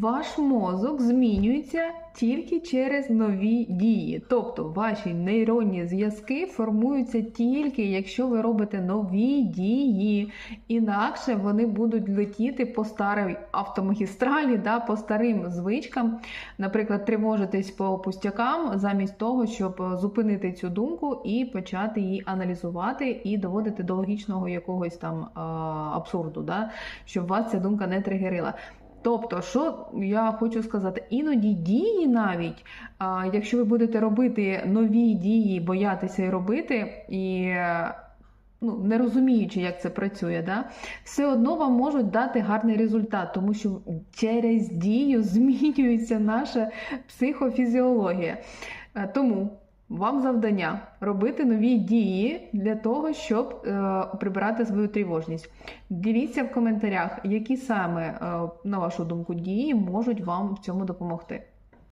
Ваш мозок змінюється тільки через нові дії. Тобто ваші нейронні зв'язки формуються тільки, якщо ви робите нові дії. Інакше вони будуть летіти по старій автомагістралі, да, по старим звичкам. Наприклад, тривожитись по пустякам, замість того, щоб зупинити цю думку і почати її аналізувати і доводити до логічного якогось там а, абсурду, да, щоб вас ця думка не тригерила. Тобто, що я хочу сказати, іноді дії навіть, а, якщо ви будете робити нові дії, боятися і робити, і ну, не розуміючи, як це працює, да, все одно вам можуть дати гарний результат, тому що через дію змінюється наша психофізіологія. Е, Тому вам завдання робити нові дії для того, щоб е, прибирати свою тривожність. Дивіться в коментарях, які саме, е, на вашу думку, дії можуть вам в цьому допомогти.